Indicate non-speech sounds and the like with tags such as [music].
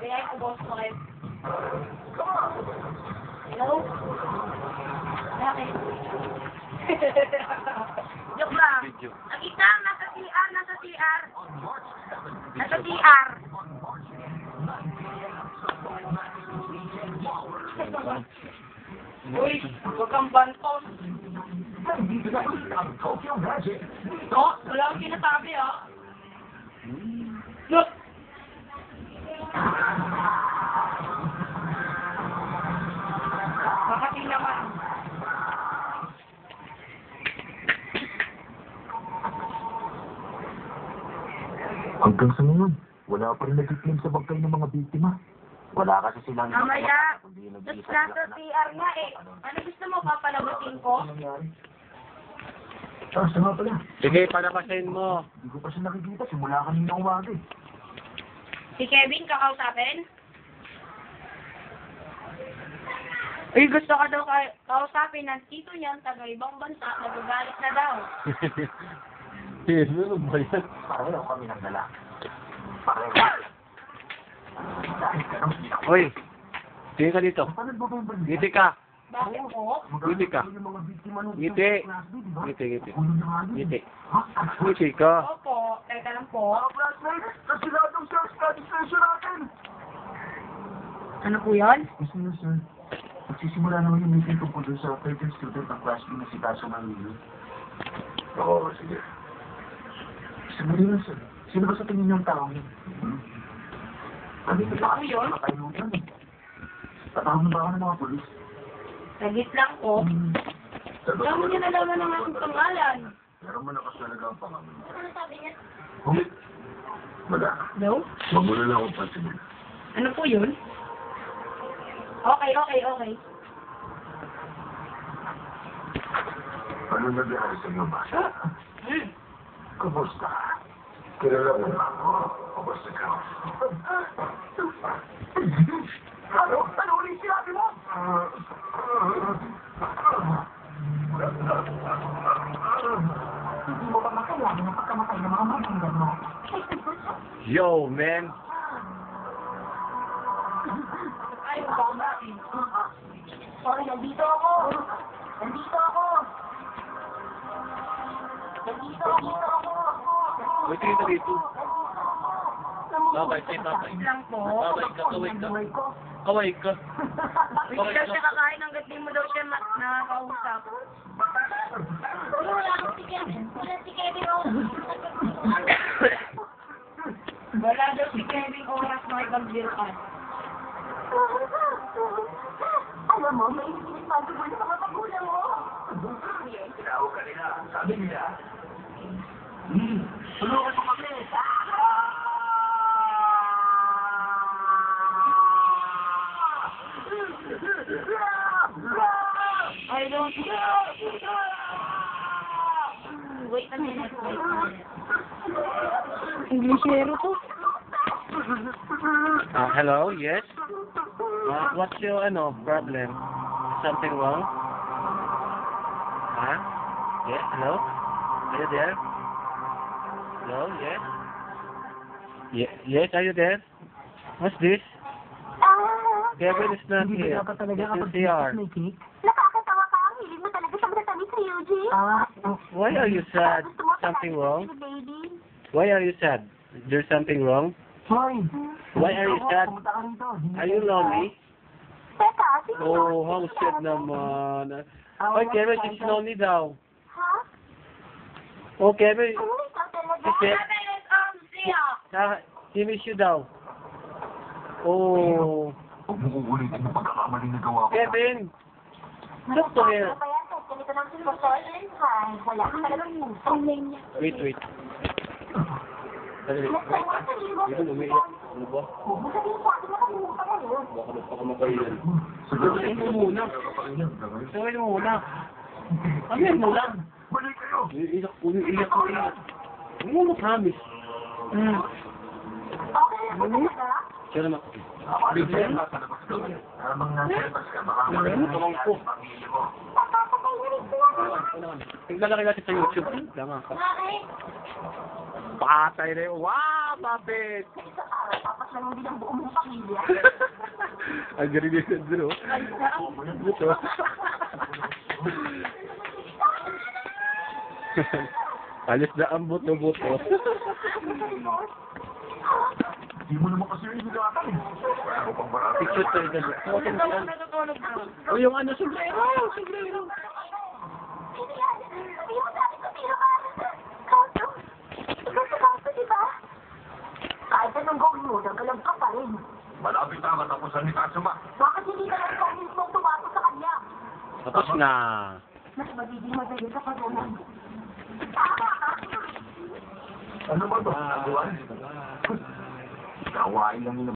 Ko boss mo kayo. Hello? Bakit? [laughs] Joke lang. Isa, nasa CR, nasa CR. Nasa CR. Uy, huwag kang bantos. Wala akong sinasabi ah. Look! Hanggang sa ngayon, wala pa rin nag-claim sa bangkay ng mga biktima. Wala kasi silang... Mamaya, nag-iisa nasa sila na- CR nga eh. Ano gusto mo, papalabasin ko? Ano? Ah, siya nga pala. Sige, palabasin mo. Hindi ko pa siya nakikita simula kanina umaga eh. Si Kevin, kakausapin? Uy, gusto ka daw ka- kausapin ng tito niyan, taga ibang bansa, nagagalit na daw. [laughs] Ano ba yan? Pareho kami ng dala. Pareho. Hoy, tingin ka dito. Ngiti ka. Bakit po? Ngiti ka. Ngiti. Ngiti, ngiti. Ngiti. Ngiti ka. Opo, teka lang po. Mga classmates, kasiladong sa study session natin. Ano po yun? Yes, sir, sir. Magsisimula naman yung meeting tungkol sa 13th student ng class B na si Taso Manilo. Oo, sige. Sandali lang, sir. Sino ba sa tingin yung tao yun? Ano yung Ako yun? Nakainutan eh. Tatawag na ba ako ng mga polis? Sagit lang po. Hmm. Dami niya nalaman ng aking pangalan. Pero malakas talaga ang pangalan. Ano sabi niya? Humit. Wala. No? Huwag mo na lang akong pansinin. Ano po yun? Okay, okay, okay. Ano nangyari sa iyo, Masha? Hmm. Kumusta? Kilala mo na ako. Kumusta ka? Ano? Ano ulit sinabi mo? Hindi mo ba makailangan ng pagkamatay ng mga matinggan mo? Yo, man. Ay, baba eh. Sorry, nandito ako. Nandito ako. Nandito, nandito ako. Wait, tingin ka dito. Babay, say babay. lang po. Babay ka, kaway ka. Kaway ka. Hindi siya kakain hanggat di mo daw siya nakakausap. Wala si Kevin. Wala si Kevin. Wala daw si Kevin oras makipag-deal Alam mo, may responsible na mga magulang mo. Tinawag ka nila. Sabi nila. Hmm. I don't Wait a minute. Wait a minute. Englishero to. Uh, hello, yes? Uh, what's your, ano, problem? Something wrong? Huh? Yes, hello? Are you there? Hello, yes? Ye- yes, are you there? What's this? Ah, Kevin is not Hindi here. ba dapat talaga This kapag is CR. may cake? nakakatawa ka. Ang hilig mo talaga sa matatamis ni Eugene. Ah, Why are you sad? Gusto mo Something patamis wrong? ni baby? Why are you sad? There's something wrong? Hoy! Why are you sad? Pumunta ka rito. Hindi Are you lonely? Teka, sino Oh, yung- how sad naman. Ah, Oy, Kevin, she's lonely daw. Ha? Oh, Kevin, Ano ikaw talaga? si Ke- Kevin is um siya. na, he miss you daw. Oh, Huwag mo uulitin yung pagkakamali na gawa ko. Kevin, look to here. Ano yan? Wait, wait. Dali, wait. Dito, umiiyak. Ano ba? Baka magpakamatay yan. Sabihin mo muna. Sabihin mo muna. Sabihin mo lang. Balik kayo! Umiiyak, umiiyak, umiiyak. Ano mo promise? Hmm. Okay lang ba talaga? Siya naman. Bigyan. Habang nasa labas ka, baka Tulong ko. pamilya mo. Papapatay na rin sila. Tignan lang natin sa YouTube. Tama ka. Patay na yun. Wow! puppet! Sa araw, papaslangin [laughs] din ang buong mong pamilya. Ang galing ni Sandro. Buto. Alis na ang buto-buto. Hindi mo naman kasi yung hinigatan eh. Wala ko pang marami. Picture tayo na. Ito mo natutulog bro. O yung ano, sombrero! Sombrero! Ikaw? Kahit anong gawin mo, nagalag ka pa rin. Malapit na katapusan ni Katsuma. Bakit hindi ka lang convince mong tumato sa kanya? Tapos na. Mas magiging madali ka pa ganun. Ano ba to? Aguan? Kawain lang nila.